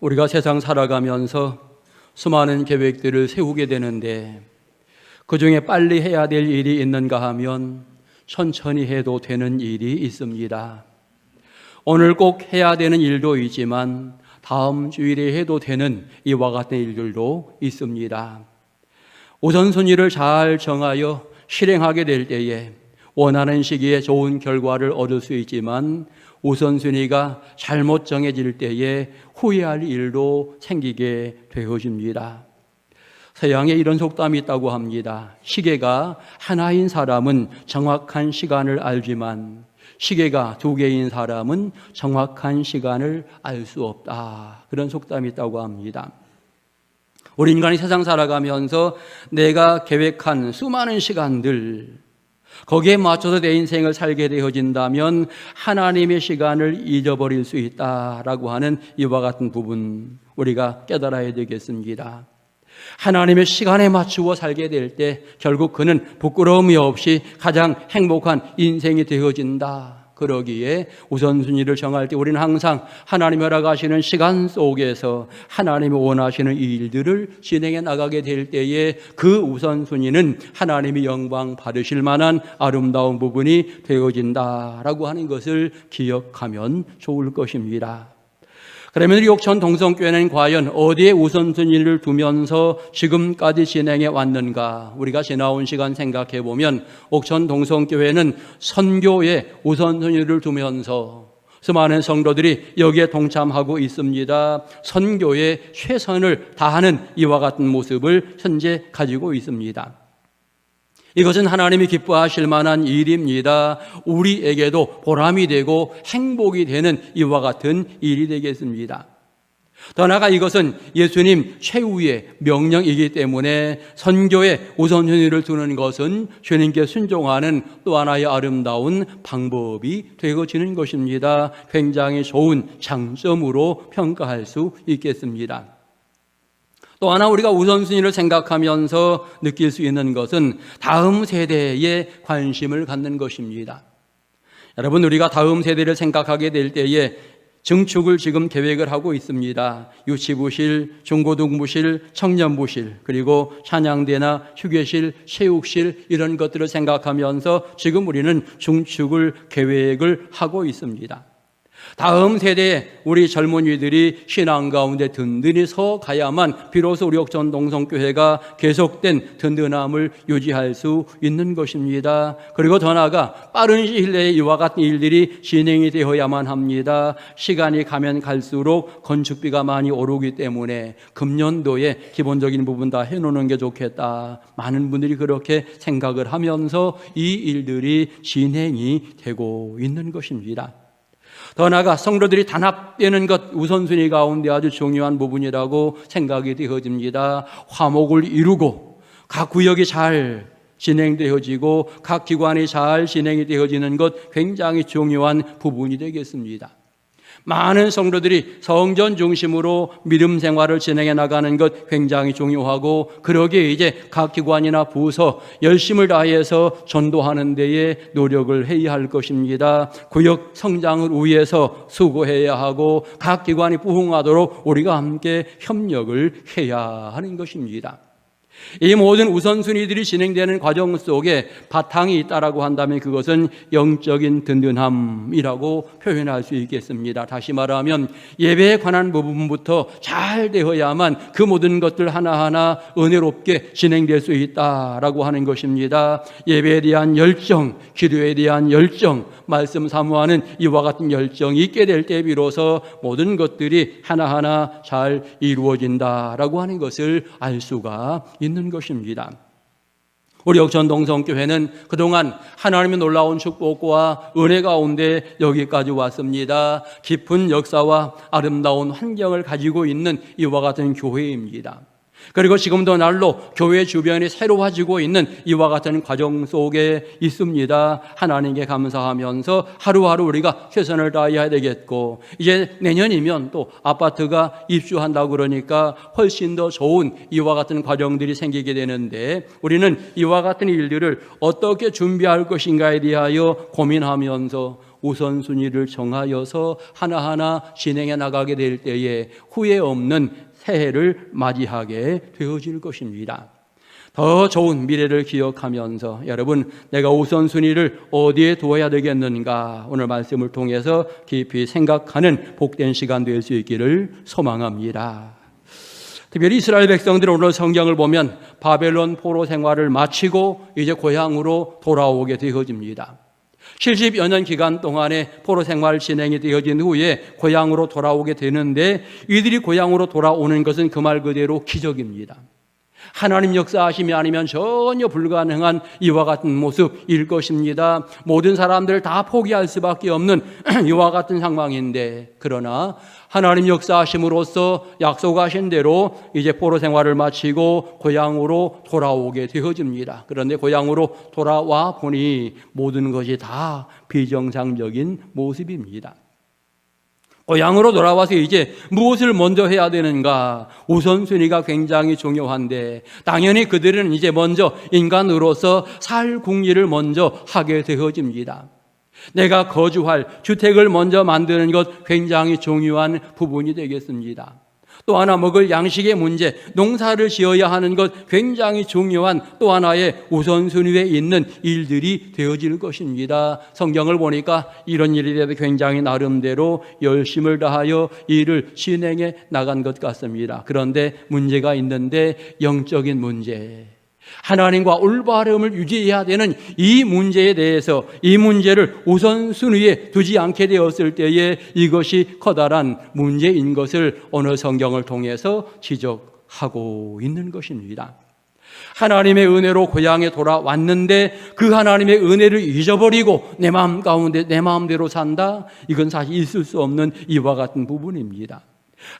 우리가 세상 살아가면서 수많은 계획들을 세우게 되는데 그 중에 빨리 해야 될 일이 있는가 하면 천천히 해도 되는 일이 있습니다. 오늘 꼭 해야 되는 일도 있지만 다음 주일에 해도 되는 이와 같은 일들도 있습니다. 우선순위를 잘 정하여 실행하게 될 때에 원하는 시기에 좋은 결과를 얻을 수 있지만 우선순위가 잘못 정해질 때에 후회할 일도 생기게 되어집니다. 서양에 이런 속담이 있다고 합니다. 시계가 하나인 사람은 정확한 시간을 알지만 시계가 두 개인 사람은 정확한 시간을 알 수 없다. 그런 속담이 있다고 합니다. 우리 인간이 세상 살아가면서 내가 계획한 수많은 시간들, 거기에 맞춰서 내 인생을 살게 되어진다면 하나님의 시간을 잊어버릴 수 있다라고 하는 이와 같은 부분 우리가 깨달아야 되겠습니다. 하나님의 시간에 맞추어 살게 될 때 결국 그는 부끄러움이 없이 가장 행복한 인생이 되어진다. 그러기에 우선순위를 정할 때 우리는 항상 하나님이 허락하시는 시간 속에서 하나님이 원하시는 일들을 진행해 나가게 될 때에 그 우선순위는 하나님이 영광 받으실 만한 아름다운 부분이 되어진다라고 하는 것을 기억하면 좋을 것입니다. 그러면 우리 옥천 동성교회는 과연 어디에 우선순위를 두면서 지금까지 진행해 왔는가? 우리가 지나온 시간 생각해 보면 옥천 동성교회는 선교에 우선순위를 두면서 수많은 성도들이 여기에 동참하고 있습니다. 선교에 최선을 다하는 이와 같은 모습을 현재 가지고 있습니다. 이것은 하나님이 기뻐하실 만한 일입니다. 우리에게도 보람이 되고 행복이 되는 이와 같은 일이 되겠습니다. 더 나아가 이것은 예수님 최후의 명령이기 때문에 선교에 우선순위를 두는 것은 주님께 순종하는 또 하나의 아름다운 방법이 되어지는 것입니다. 굉장히 좋은 장점으로 평가할 수 있겠습니다. 또 하나 우리가 우선순위를 생각하면서 느낄 수 있는 것은 다음 세대에 관심을 갖는 것입니다. 여러분, 우리가 다음 세대를 생각하게 될 때에 증축을 지금 계획을 하고 있습니다. 유치부실, 중고등부실, 청년부실, 그리고 찬양대나 휴게실, 체육실 이런 것들을 생각하면서 지금 우리는 중축을 계획을 하고 있습니다. 다음 세대에 우리 젊은이들이 신앙 가운데 든든히 서 가야만 비로소 우리 옥천 동성교회가 계속된 든든함을 유지할 수 있는 것입니다. 그리고 더 나아가 빠른 시일 내에 이와 같은 일들이 진행이 되어야만 합니다. 시간이 가면 갈수록 건축비가 많이 오르기 때문에 금년도에 기본적인 부분 다 해놓는 게 좋겠다. 많은 분들이 그렇게 생각을 하면서 이 일들이 진행이 되고 있는 것입니다. 더 나아가 성도들이 단합되는 것 우선순위 가운데 아주 중요한 부분이라고 생각이 되어집니다. 화목을 이루고 각 구역이 잘 진행되어지고 각 기관이 잘 진행이 되어지는 것 굉장히 중요한 부분이 되겠습니다. 많은 성도들이 성전 중심으로 믿음 생활을 진행해 나가는 것 굉장히 중요하고 그러기에 이제 각 기관이나 부서 열심을 다해서 전도하는 데에 노력을 해야 할 것입니다. 구역 성장을 위해서 수고해야 하고 각 기관이 부흥하도록 우리가 함께 협력을 해야 하는 것입니다. 이 모든 우선순위들이 진행되는 과정 속에 바탕이 있다라고 한다면 그것은 영적인 든든함이라고 표현할 수 있겠습니다. 다시 말하면 예배에 관한 부분부터 잘 되어야만 그 모든 것들 하나하나 은혜롭게 진행될 수 있다라고 하는 것입니다. 예배에 대한 열정, 기도에 대한 열정, 말씀 사모하는 이와 같은 열정이 있게 될 때 비로소 모든 것들이 하나하나 잘 이루어진다라고 하는 것을 알 수가 있는 것입니다. 우리 역전 동성교회는 그동안 하나님의 놀라운 축복과 은혜 가운데 여기까지 왔습니다. 깊은 역사와 아름다운 환경을 가지고 있는 이와 같은 교회입니다. 그리고 지금도 날로 교회 주변이 새로워지고 있는 이와 같은 과정 속에 있습니다. 하나님께 감사하면서 하루하루 우리가 최선을 다해야 되겠고, 이제 내년이면 또 아파트가 입주한다고 그러니까 훨씬 더 좋은 이와 같은 과정들이 생기게 되는데, 우리는 이와 같은 일들을 어떻게 준비할 것인가에 대하여 고민하면서 우선순위를 정하여서 하나하나 진행해 나가게 될 때에 후회 없는 새해를 맞이하게 되어질 것입니다. 더 좋은 미래를 기억하면서 여러분 내가 우선순위를 어디에 두어야 되겠는가 오늘 말씀을 통해서 깊이 생각하는 복된 시간 될 수 있기를 소망합니다. 특별히 이스라엘 백성들은 오늘 성경을 보면 바벨론 포로 생활을 마치고 이제 고향으로 돌아오게 되어집니다. 70여 년 기간 동안에 포로 생활 진행이 되어진 후에 고향으로 돌아오게 되는데 이들이 고향으로 돌아오는 것은 그 말 그대로 기적입니다. 하나님 역사하심이 아니면 전혀 불가능한 이와 같은 모습일 것입니다. 모든 사람들 다 포기할 수밖에 없는 이와 같은 상황인데 그러나 하나님 역사하심으로써 약속하신 대로 이제 포로 생활을 마치고 고향으로 돌아오게 되어집니다. 그런데 고향으로 돌아와 보니 모든 것이 다 비정상적인 모습입니다. 고향으로 돌아와서 이제 무엇을 먼저 해야 되는가? 우선순위가 굉장히 중요한데, 당연히 그들은 이제 먼저 인간으로서 살 궁리를 먼저 하게 되어집니다. 내가 거주할 주택을 먼저 만드는 것 굉장히 중요한 부분이 되겠습니다. 또 하나 먹을 양식의 문제, 농사를 지어야 하는 것 굉장히 중요한 또 하나의 우선순위에 있는 일들이 되어질 것입니다. 성경을 보니까 이런 일에 대해서 굉장히 나름대로 열심을 다하여 일을 진행해 나간 것 같습니다. 그런데 문제가 있는데 영적인 문제. 하나님과 올바름을 유지해야 되는 이 문제에 대해서 이 문제를 우선순위에 두지 않게 되었을 때에 이것이 커다란 문제인 것을 오늘 성경을 통해서 지적하고 있는 것입니다. 하나님의 은혜로 고향에 돌아왔는데 그 하나님의 은혜를 잊어버리고 내 마음 가운데 내 마음대로 산다? 이건 사실 있을 수 없는 이와 같은 부분입니다.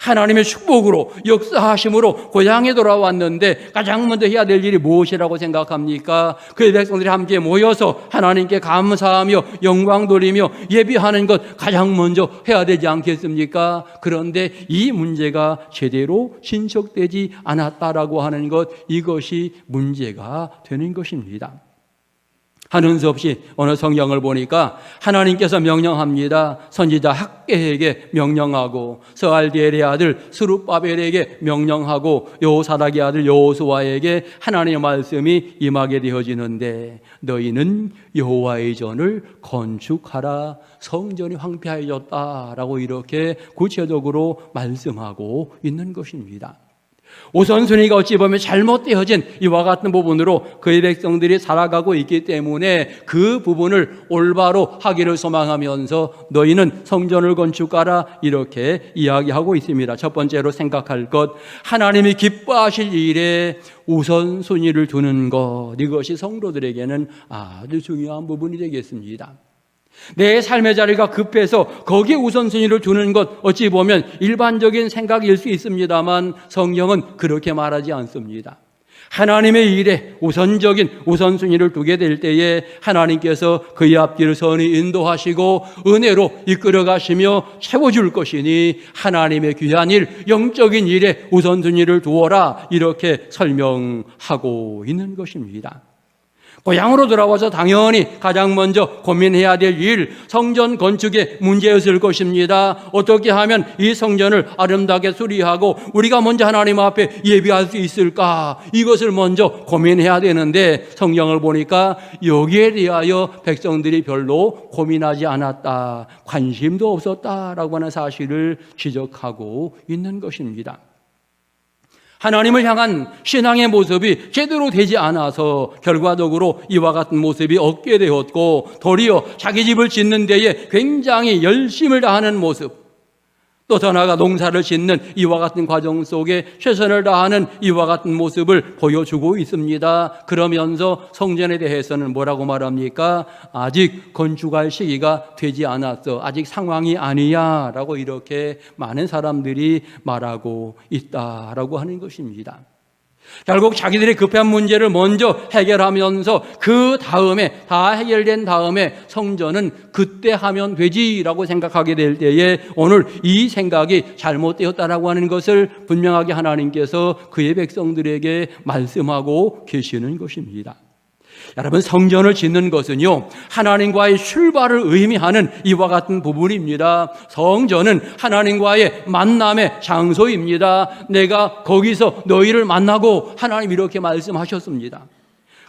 하나님의 축복으로 역사하심으로 고향에 돌아왔는데 가장 먼저 해야 될 일이 무엇이라고 생각합니까? 그의 백성들이 함께 모여서 하나님께 감사하며 영광 돌리며 예비하는 것 가장 먼저 해야 되지 않겠습니까? 그런데 이 문제가 제대로 신척되지 않았다라고 하는 것 이것이 문제가 되는 것입니다. 하는 수 없이 오늘 성경을 보니까 하나님께서 명령합니다. 선지자 학계에게 명령하고 서알디엘의 아들 스룹바벨에게 명령하고 요사닥의 아들 요호수아에게 하나님의 말씀이 임하게 되어지는데 너희는 여호와의 전을 건축하라 성전이 황폐해졌다라고 이렇게 구체적으로 말씀하고 있는 것입니다. 우선순위가 어찌 보면 잘못되어진 이와 같은 부분으로 그의 백성들이 살아가고 있기 때문에 그 부분을 올바로 하기를 소망하면서 너희는 성전을 건축하라 이렇게 이야기하고 있습니다. 첫 번째로 생각할 것 하나님이 기뻐하실 일에 우선순위를 두는 것 이것이 성도들에게는 아주 중요한 부분이 되겠습니다. 내 삶의 자리가 급해서 거기에 우선순위를 두는 것 어찌 보면 일반적인 생각일 수 있습니다만 성경은 그렇게 말하지 않습니다. 하나님의 일에 우선적인 우선순위를 두게 될 때에 하나님께서 그의 앞길을 선히 인도하시고 은혜로 이끌어 가시며 채워줄 것이니 하나님의 귀한 일, 영적인 일에 우선순위를 두어라 이렇게 설명하고 있는 것입니다. 고향으로 돌아와서 당연히 가장 먼저 고민해야 될 일, 성전 건축의 문제였을 것입니다. 어떻게 하면 이 성전을 아름답게 수리하고 우리가 먼저 하나님 앞에 예비할 수 있을까? 이것을 먼저 고민해야 되는데 성경을 보니까 여기에 대하여 백성들이 별로 고민하지 않았다. 관심도 없었다라고 하는 사실을 지적하고 있는 것입니다. 하나님을 향한 신앙의 모습이 제대로 되지 않아서 결과적으로 이와 같은 모습이 없게 되었고 도리어 자기 집을 짓는 데에 굉장히 열심을 다하는 모습 또 더 나아가 농사를 짓는 이와 같은 과정 속에 최선을 다하는 이와 같은 모습을 보여주고 있습니다. 그러면서 성전에 대해서는 뭐라고 말합니까? 아직 건축할 시기가 되지 않았어. 아직 상황이 아니야. 라고 이렇게 많은 사람들이 말하고 있다라고 하는 것입니다. 결국 자기들의 급한 문제를 먼저 해결하면서 그 다음에 다 해결된 다음에 성전은 그때 하면 되지라고 생각하게 될 때에 오늘 이 생각이 잘못되었다라고 하는 것을 분명하게 하나님께서 그의 백성들에게 말씀하고 계시는 것입니다. 여러분 성전을 짓는 것은요 하나님과의 출발을 의미하는 이와 같은 부분입니다. 성전은 하나님과의 만남의 장소입니다. 내가 거기서 너희를 만나고 하나님 이렇게 말씀하셨습니다.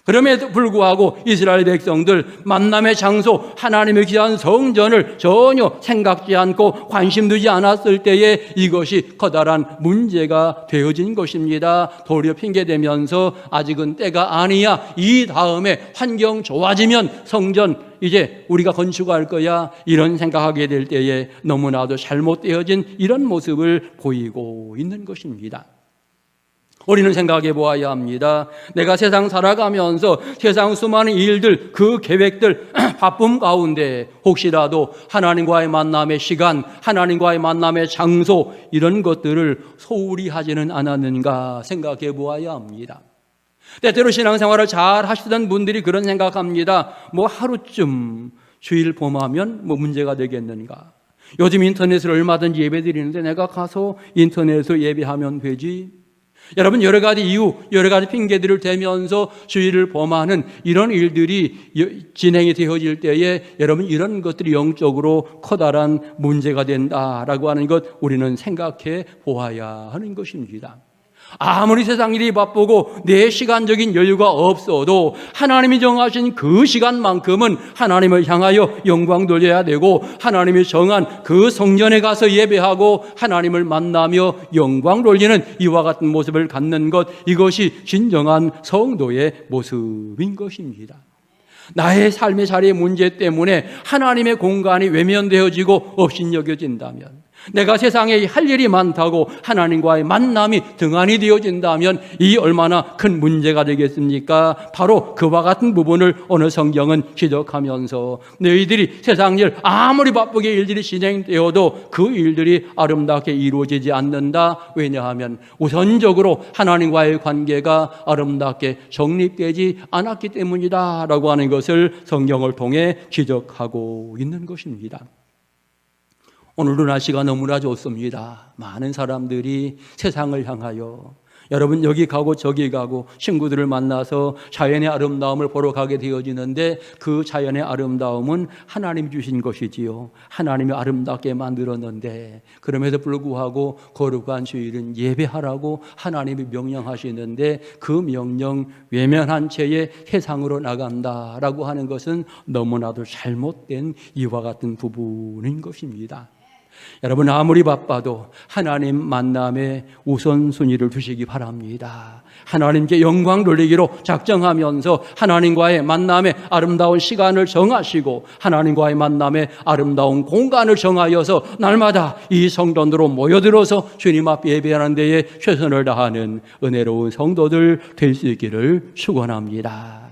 그럼에도 불구하고 이스라엘 백성들 만남의 장소 하나님의 귀한 성전을 전혀 생각지 않고 관심 두지 않았을 때에 이것이 커다란 문제가 되어진 것입니다. 도리어 핑계대면서 아직은 때가 아니야. 이 다음에 환경 좋아지면 성전 이제 우리가 건축할 거야. 이런 생각하게 될 때에 너무나도 잘못되어진 이런 모습을 보이고 있는 것입니다. 우리는 생각해 보아야 합니다. 내가 세상 살아가면서 세상 수많은 일들, 그 계획들, 바쁨 가운데 혹시라도 하나님과의 만남의 시간, 하나님과의 만남의 장소, 이런 것들을 소홀히 하지는 않았는가 생각해 보아야 합니다. 때때로 신앙생활을 잘 하시던 분들이 그런 생각합니다. 뭐 하루쯤 주일 봄하면 뭐 문제가 되겠는가. 요즘 인터넷을 얼마든지 예배 드리는데 내가 가서 인터넷에서 예배하면 되지. 여러분 여러 가지 이유, 여러 가지 핑계들을 대면서 주의를 범하는 이런 일들이 진행이 되어질 때에 여러분 이런 것들이 영적으로 커다란 문제가 된다라고 하는 것 우리는 생각해 보아야 하는 것입니다. 아무리 세상 일이 바쁘고 내 시간적인 여유가 없어도 하나님이 정하신 그 시간만큼은 하나님을 향하여 영광 돌려야 되고 하나님이 정한 그 성전에 가서 예배하고 하나님을 만나며 영광 돌리는 이와 같은 모습을 갖는 것 이것이 진정한 성도의 모습인 것입니다. 나의 삶의 자리의 문제 때문에 하나님의 공간이 외면되어지고 업신여겨진다면 내가 세상에 할 일이 많다고 하나님과의 만남이 등한이 되어진다면 이 얼마나 큰 문제가 되겠습니까? 바로 그와 같은 부분을 오늘 성경은 지적하면서 너희들이 세상 일 아무리 바쁘게 일들이 진행되어도 그 일들이 아름답게 이루어지지 않는다. 왜냐하면 우선적으로 하나님과의 관계가 아름답게 정립되지 않았기 때문이다라고 하는 것을 성경을 통해 지적하고 있는 것입니다. 오늘도 날씨가 너무나 좋습니다. 많은 사람들이 세상을 향하여 여러분 여기 가고 저기 가고 친구들을 만나서 자연의 아름다움을 보러 가게 되어지는데 그 자연의 아름다움은 하나님 주신 것이지요. 하나님이 아름답게 만들었는데 그럼에도 불구하고 거룩한 주일은 예배하라고 하나님이 명령하시는데 그 명령 외면한 채에 세상으로 나간다라고 하는 것은 너무나도 잘못된 이와 같은 부분인 것입니다. 여러분 아무리 바빠도 하나님 만남에 우선순위를 두시기 바랍니다. 하나님께 영광 돌리기로 작정하면서 하나님과의 만남에 아름다운 시간을 정하시고 하나님과의 만남에 아름다운 공간을 정하여서 날마다 이 성전으로 모여들어서 주님 앞 예배하는 데에 최선을 다하는 은혜로운 성도들 될 수 있기를 축원합니다.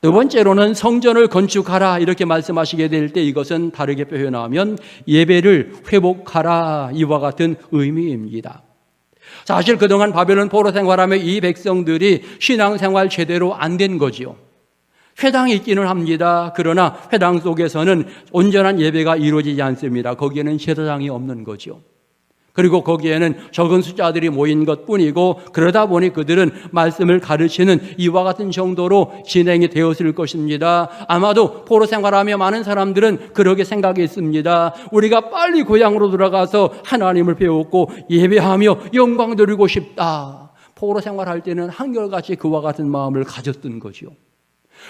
두 번째로는 성전을 건축하라 이렇게 말씀하시게 될 때 이것은 다르게 표현하면 예배를 회복하라 이와 같은 의미입니다. 사실 그동안 바벨론 포로 생활하며 이 백성들이 신앙생활 제대로 안 된 거지요. 회당이 있기는 합니다. 그러나 회당 속에서는 온전한 예배가 이루어지지 않습니다. 거기에는 제사장이 없는 거죠. 그리고 거기에는 적은 숫자들이 모인 것 뿐이고 그러다 보니 그들은 말씀을 가르치는 이와 같은 정도로 진행이 되었을 것입니다. 아마도 포로 생활하며 많은 사람들은 그렇게 생각했습니다. 우리가 빨리 고향으로 돌아가서 하나님을 배웠고 예배하며 영광 드리고 싶다. 포로 생활할 때는 한결같이 그와 같은 마음을 가졌던 거죠.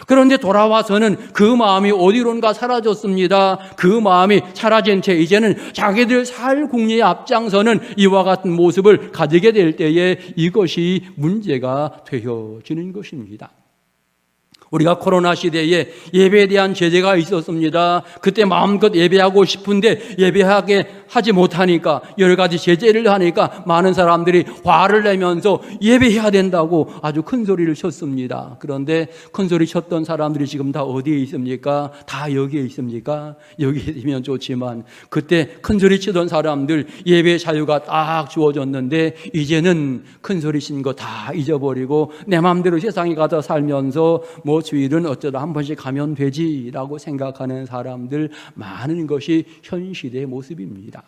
그런데 돌아와서는 그 마음이 어디론가 사라졌습니다. 그 마음이 사라진 채 이제는 자기들 살 궁리에 앞장서는 이와 같은 모습을 가지게 될 때에 이것이 문제가 되어지는 것입니다. 우리가 코로나 시대에 예배에 대한 제재가 있었습니다. 그때 마음껏 예배하고 싶은데 예배하게 하지 못하니까 여러 가지 제재를 하니까 많은 사람들이 화를 내면서 예배해야 된다고 아주 큰 소리를 쳤습니다. 그런데 큰 소리 쳤던 사람들이 지금 다 어디에 있습니까? 다 여기에 있습니까? 여기에 있으면 좋지만 그때 큰 소리 치던 사람들 예배 자유가 딱 주어졌는데 이제는 큰 소리 친 거 다 잊어버리고 내 마음대로 세상에 가서 살면서 뭐 주일은 어쩌다 한 번씩 가면 되지라고 생각하는 사람들 많은 것이 현실의 모습입니다.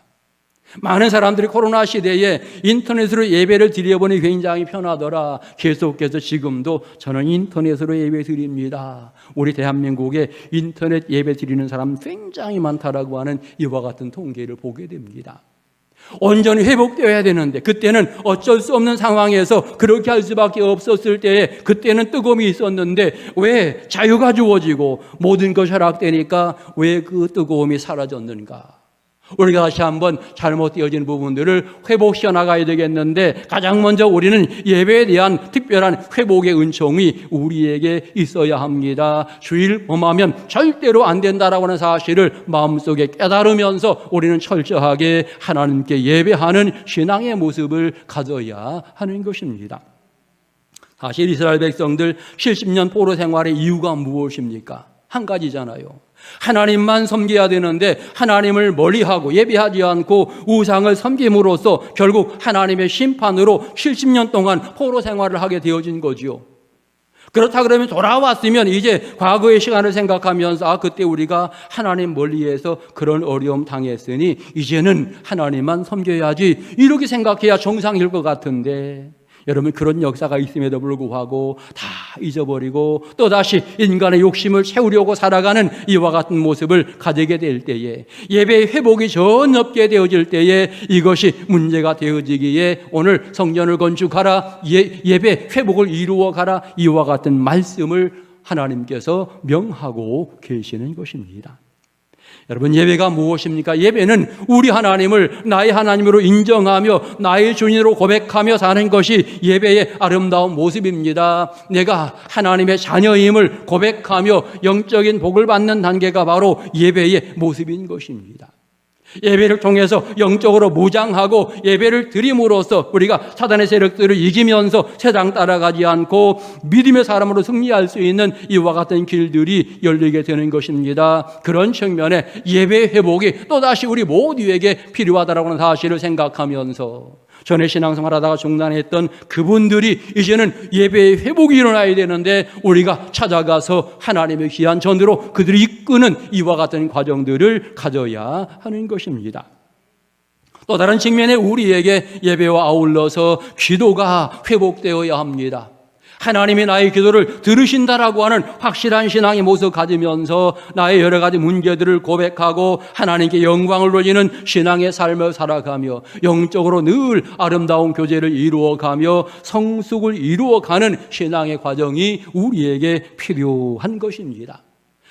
많은 사람들이 코로나 시대에 인터넷으로 예배를 드려보니 굉장히 편하더라. 계속해서 지금도 저는 인터넷으로 예배 드립니다. 우리 대한민국에 인터넷 예배 드리는 사람 굉장히 많다라고 하는 이와 같은 통계를 보게 됩니다. 온전히 회복되어야 되는데 그때는 어쩔 수 없는 상황에서 그렇게 할 수밖에 없었을 때에 그때는 뜨거움이 있었는데 왜 자유가 주어지고 모든 것이 허락되니까 왜 그 뜨거움이 사라졌는가? 우리가 다시 한번 잘못되어진 부분들을 회복시켜 나가야 되겠는데 가장 먼저 우리는 예배에 대한 특별한 회복의 은총이 우리에게 있어야 합니다. 주일 범하면 절대로 안 된다라고 하는 사실을 마음속에 깨달으면서 우리는 철저하게 하나님께 예배하는 신앙의 모습을 가져야 하는 것입니다. 사실 이스라엘 백성들 70년 포로 생활의 이유가 무엇입니까? 한 가지잖아요. 하나님만 섬겨야 되는데 하나님을 멀리하고 예배하지 않고 우상을 섬김으로써 결국 하나님의 심판으로 70년 동안 포로 생활을 하게 되어진 거지요. 그렇다 그러면 돌아왔으면 이제 과거의 시간을 생각하면서 아 그때 우리가 하나님 멀리해서 그런 어려움 당했으니 이제는 하나님만 섬겨야지 이렇게 생각해야 정상일 것 같은데 여러분 그런 역사가 있음에도 불구하고 다 잊어버리고 또 다시 인간의 욕심을 채우려고 살아가는 이와 같은 모습을 가지게 될 때에 예배의 회복이 전혀 없게 되어질 때에 이것이 문제가 되어지기에 오늘 성전을 건축하라 예, 예배 회복을 이루어 가라 이와 같은 말씀을 하나님께서 명하고 계시는 것입니다. 여러분 예배가 무엇입니까? 예배는 우리 하나님을 나의 하나님으로 인정하며 나의 주인으로 고백하며 사는 것이 예배의 아름다운 모습입니다. 내가 하나님의 자녀임을 고백하며 영적인 복을 받는 단계가 바로 예배의 모습인 것입니다. 예배를 통해서 영적으로 무장하고 예배를 드림으로써 우리가 사단의 세력들을 이기면서 세상 따라가지 않고 믿음의 사람으로 승리할 수 있는 이와 같은 길들이 열리게 되는 것입니다. 그런 측면에 예배 회복이 또다시 우리 모두에게 필요하다라고 하는 사실을 생각하면서 전에 신앙생활 하다가 중단했던 그분들이 이제는 예배의 회복이 일어나야 되는데 우리가 찾아가서 하나님의 귀한 전으로 그들이 이끄는 이와 같은 과정들을 가져야 하는 것입니다. 또 다른 측면에 우리에게 예배와 아울러서 기도가 회복되어야 합니다. 하나님이 나의 기도를 들으신다라고 하는 확실한 신앙의 모습 가지면서 나의 여러 가지 문제들을 고백하고 하나님께 영광을 돌리는 신앙의 삶을 살아가며 영적으로 늘 아름다운 교제를 이루어가며 성숙을 이루어가는 신앙의 과정이 우리에게 필요한 것입니다.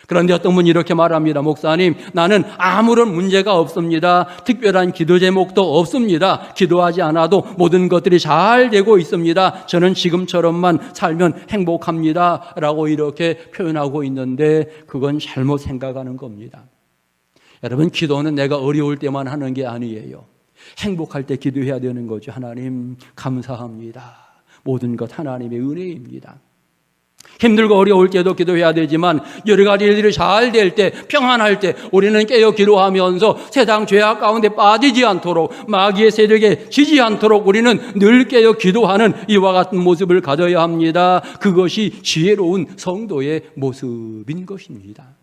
그런데 어떤 분이 이렇게 말합니다. 목사님, 나는 아무런 문제가 없습니다. 특별한 기도 제목도 없습니다. 기도하지 않아도 모든 것들이 잘 되고 있습니다. 저는 지금처럼만 살면 행복합니다. 라고 이렇게 표현하고 있는데 그건 잘못 생각하는 겁니다. 여러분, 기도는 내가 어려울 때만 하는 게 아니에요. 행복할 때 기도해야 되는 거죠. 하나님, 감사합니다. 모든 것 하나님의 은혜입니다. 힘들고 어려울 때도 기도해야 되지만 여러 가지 일들이 잘 될 때, 평안할 때 우리는 깨어 기도하면서 세상 죄악 가운데 빠지지 않도록 마귀의 세력에 지지 않도록 우리는 늘 깨어 기도하는 이와 같은 모습을 가져야 합니다. 그것이 지혜로운 성도의 모습인 것입니다.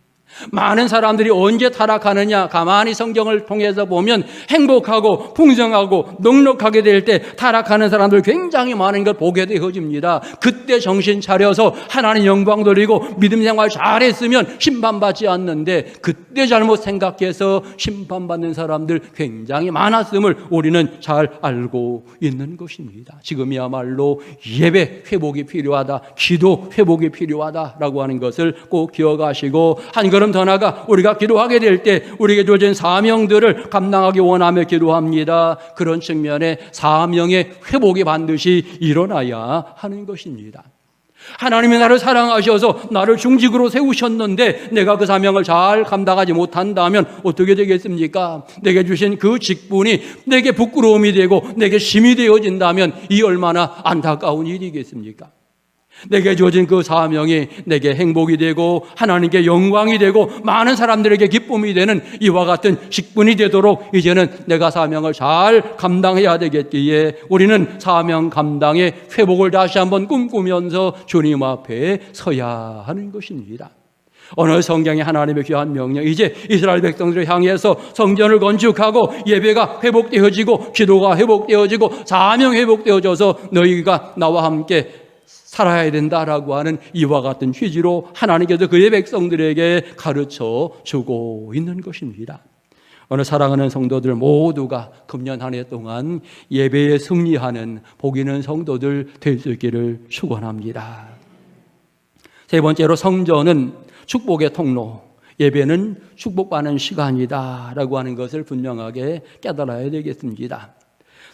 많은 사람들이 언제 타락하느냐 가만히 성경을 통해서 보면 행복하고 풍성하고 넉넉하게 될 때 타락하는 사람들 굉장히 많은 걸 보게 되어집니다. 그때 정신 차려서 하나님 영광 돌리고 믿음 생활 잘했으면 심판받지 않는데 그때 잘못 생각해서 심판받는 사람들 굉장히 많았음을 우리는 잘 알고 있는 것입니다. 지금이야말로 예배 회복이 필요하다. 기도 회복이 필요하다라고 하는 것을 꼭 기억하시고 한 걸음 더 나가 우리가 기도하게 될 때 우리에게 주어진 사명들을 감당하기 원하며 기도합니다. 그런 측면에 사명의 회복이 반드시 일어나야 하는 것입니다. 하나님이 나를 사랑하셔서 나를 중직으로 세우셨는데 내가 그 사명을 잘 감당하지 못한다면 어떻게 되겠습니까? 내게 주신 그 직분이 내게 부끄러움이 되고 내게 심이 되어진다면 이 얼마나 안타까운 일이겠습니까? 내게 주어진 그 사명이 내게 행복이 되고 하나님께 영광이 되고 많은 사람들에게 기쁨이 되는 이와 같은 직분이 되도록 이제는 내가 사명을 잘 감당해야 되겠기에 우리는 사명 감당의 회복을 다시 한번 꿈꾸면서 주님 앞에 서야 하는 것입니다. 오늘 성경의 하나님의 귀한 명령, 이제 이스라엘 백성들을 향해서 성전을 건축하고 예배가 회복되어지고 기도가 회복되어지고 사명 회복되어져서 너희가 나와 함께 살아야 된다라고 하는 이와 같은 취지로 하나님께서 그의 백성들에게 가르쳐 주고 있는 것입니다. 오늘 사랑하는 성도들 모두가 금년 한 해 동안 예배에 승리하는 복 있는 성도들 될 수 있기를 축원합니다. 세 번째로 성전은 축복의 통로, 예배는 축복받는 시간이다라고 하는 것을 분명하게 깨달아야 되겠습니다.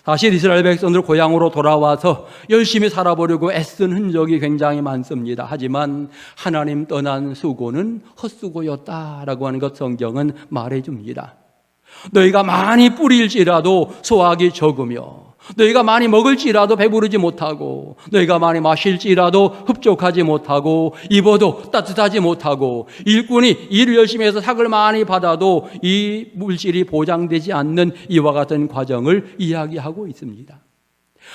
사실 이스라엘 백성들 고향으로 돌아와서 열심히 살아보려고 애쓴 흔적이 굉장히 많습니다. 하지만 하나님 떠난 수고는 헛수고였다라고 하는 것 성경은 말해줍니다. 너희가 많이 뿌릴지라도 소화하기 적으며 너희가 많이 먹을지라도 배부르지 못하고 너희가 많이 마실지라도 흡족하지 못하고 입어도 따뜻하지 못하고 일꾼이 일을 열심히 해서 삭을 많이 받아도 이 물질이 보장되지 않는 이와 같은 과정을 이야기하고 있습니다.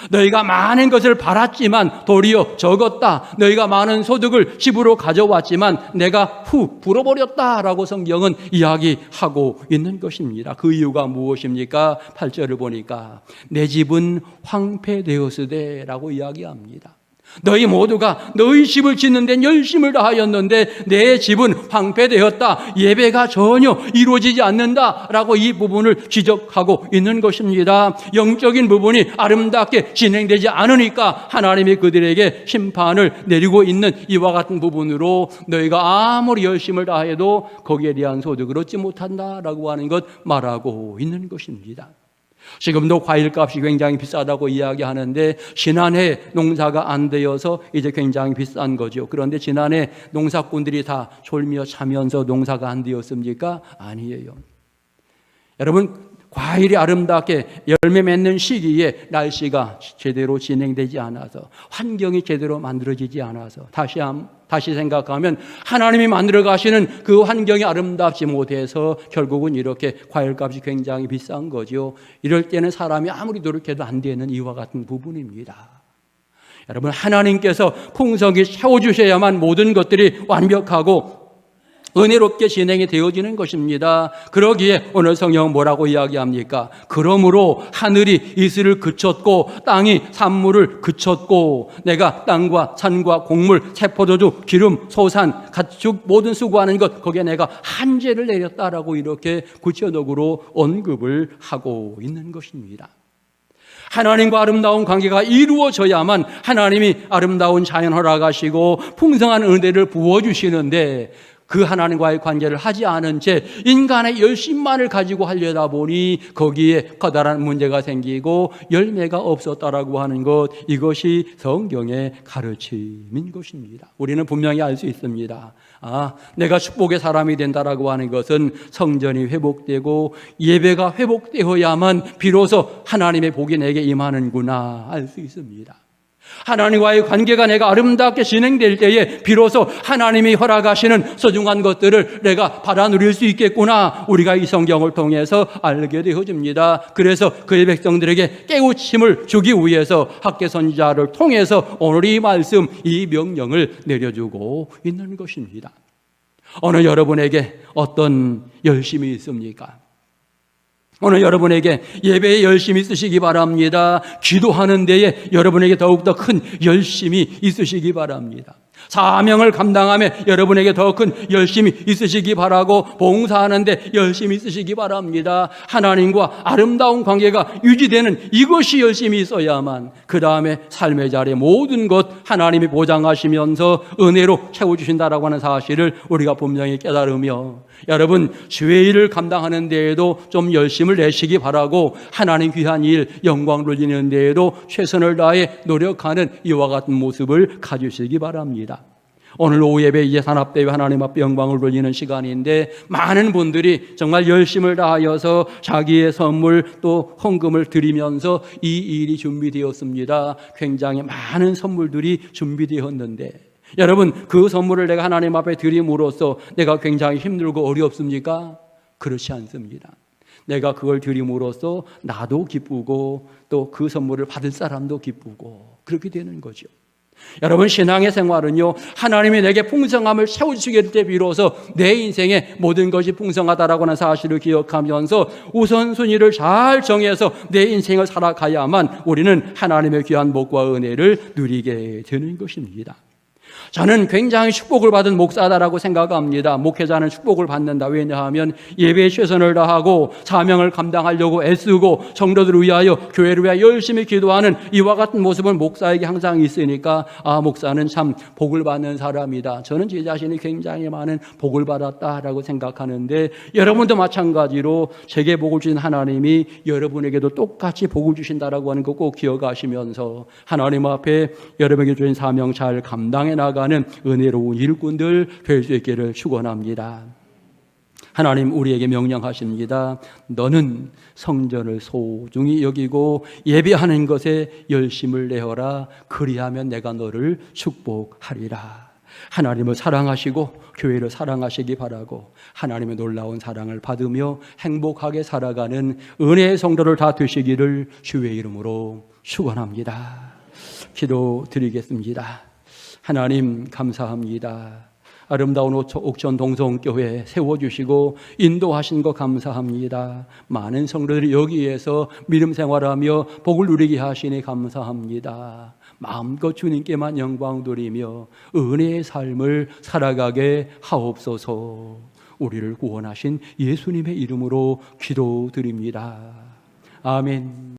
너희가 많은 것을 바랐지만 도리어 적었다. 너희가 많은 소득을 집으로 가져왔지만 내가 후 불어버렸다라고 성경은 이야기하고 있는 것입니다. 그 이유가 무엇입니까? 8절을 보니까 내 집은 황폐되었으되라고 이야기합니다. 너희 모두가 너희 집을 짓는 데 열심을 다하였는데 내 집은 황폐되었다. 예배가 전혀 이루어지지 않는다라고 이 부분을 지적하고 있는 것입니다. 영적인 부분이 아름답게 진행되지 않으니까 하나님이 그들에게 심판을 내리고 있는 이와 같은 부분으로 너희가 아무리 열심을 다해도 거기에 대한 소득을 얻지 못한다라고 하는 것 말하고 있는 것입니다. 지금도 과일값이 굉장히 비싸다고 이야기하는데 지난해 농사가 안 되어서 이제 굉장히 비싼 거죠. 그런데 지난해 농사꾼들이 다 졸며 자면서 농사가 안 되었습니까? 아니에요. 여러분 과일이 아름답게 열매 맺는 시기에 날씨가 제대로 진행되지 않아서 환경이 제대로 만들어지지 않아서 다시 한 다시 생각하면 하나님이 만들어 가시는 그 환경이 아름답지 못해서 결국은 이렇게 과일값이 굉장히 비싼 거죠. 이럴 때는 사람이 아무리 노력해도 안 되는 이와 같은 부분입니다. 여러분 하나님께서 풍성히 채워 주셔야만 모든 것들이 완벽하고 은혜롭게 진행이 되어지는 것입니다. 그러기에 오늘 성경은 뭐라고 이야기합니까? 그러므로 하늘이 이슬을 그쳤고 땅이 산물을 그쳤고 내가 땅과 산과 곡물, 채포도주, 기름, 소산, 가축 모든 수고하는 것 거기에 내가 한죄를 내렸다라고 이렇게 구체적으로 언급을 하고 있는 것입니다. 하나님과 아름다운 관계가 이루어져야만 하나님이 아름다운 자연 허락하시고 풍성한 은혜를 부어주시는데 그 하나님과의 관계를 하지 않은 채 인간의 열심만을 가지고 하려다 보니 거기에 커다란 문제가 생기고 열매가 없었다라고 하는 것 이것이 성경의 가르침인 것입니다. 우리는 분명히 알 수 있습니다. 아, 내가 축복의 사람이 된다라고 하는 것은 성전이 회복되고 예배가 회복되어야만 비로소 하나님의 복이 내게 임하는구나 알 수 있습니다. 하나님과의 관계가 내가 아름답게 진행될 때에 비로소 하나님이 허락하시는 소중한 것들을 내가 받아 누릴 수 있겠구나. 우리가 이 성경을 통해서 알게 되어집니다. 그래서 그의 백성들에게 깨우침을 주기 위해서 학계 선지자를 통해서 오늘 이 말씀, 이 명령을 내려주고 있는 것입니다. 오늘 여러분에게 어떤 열심이 있습니까? 오늘 여러분에게 예배에 열심히 쓰시기 바랍니다. 기도하는 데에 여러분에게 더욱더 큰 열심이 있으시기 바랍니다. 사명을 감당하며 여러분에게 더 큰 열심이 있으시기 바라고 봉사하는데 열심히 있으시기 바랍니다. 하나님과 아름다운 관계가 유지되는 이것이 열심히 있어야만 그 다음에 삶의 자리에 모든 것 하나님이 보장하시면서 은혜로 채워주신다라고 하는 사실을 우리가 분명히 깨달으며 여러분 주의 일을 감당하는 데에도 좀 열심을 내시기 바라고 하나님 귀한 일 영광 돌리는 데에도 최선을 다해 노력하는 이와 같은 모습을 가지시기 바랍니다. 오늘 오후 예배 이제 산업대회 하나님 앞에 영광을 돌리는 시간인데 많은 분들이 정말 열심을 다하여서 자기의 선물 또 헌금을 드리면서 이 일이 준비되었습니다. 굉장히 많은 선물들이 준비되었는데 여러분 그 선물을 내가 하나님 앞에 드림으로써 내가 굉장히 힘들고 어렵습니까? 그렇지 않습니다. 내가 그걸 드림으로써 나도 기쁘고 또 그 선물을 받을 사람도 기쁘고 그렇게 되는 거죠. 여러분 신앙의 생활은요 하나님이 내게 풍성함을 채워주시게 때 비로소 내 인생에 모든 것이 풍성하다라고 하는 사실을 기억하면서 우선순위를 잘 정해서 내 인생을 살아가야만 우리는 하나님의 귀한 복과 은혜를 누리게 되는 것입니다. 저는 굉장히 축복을 받은 목사다라고 생각합니다. 목회자는 축복을 받는다. 왜냐하면 예배에 최선을 다하고 사명을 감당하려고 애쓰고 성도들을 위하여 교회를 위하여 열심히 기도하는 이와 같은 모습은 목사에게 항상 있으니까 아 목사는 참 복을 받는 사람이다. 저는 제 자신이 굉장히 많은 복을 받았다라고 생각하는데 여러분도 마찬가지로 제게 복을 주신 하나님이 여러분에게도 똑같이 복을 주신다라고 하는 거 꼭 기억하시면서 하나님 앞에 여러분에게 주신 사명 잘 감당해 나 가는 은혜로운 일꾼들 될수 있기를 축원합니다. 하나님 우리에게 명령하십니다. 너는 성전을 소중히 여기고 예배하는 것에 열심을 내어라. 그리하면 내가 너를 축복하리라. 하나님을 사랑하시고 교회를 사랑하시기 바라고 하나님의 놀라운 사랑을 받으며 행복하게 살아가는 은혜의 성도를 다 되시기를 주의 이름으로 축원합니다. 기도 드리겠습니다. 하나님 감사합니다. 아름다운 옥천 동성교회 세워주시고 인도하신 것 감사합니다. 많은 성도들이 여기에서 믿음 생활하며 복을 누리게 하시니 감사합니다. 마음껏 주님께만 영광 돌리며 은혜의 삶을 살아가게 하옵소서. 우리를 구원하신 예수님의 이름으로 기도드립니다. 아멘.